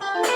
ใ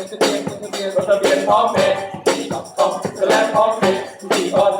Cause it is, cause it is, cause it is, cause it is, cause it is, cause it is, cause it is, cause it is, cause it is, cause it is, cause it is, cause it is,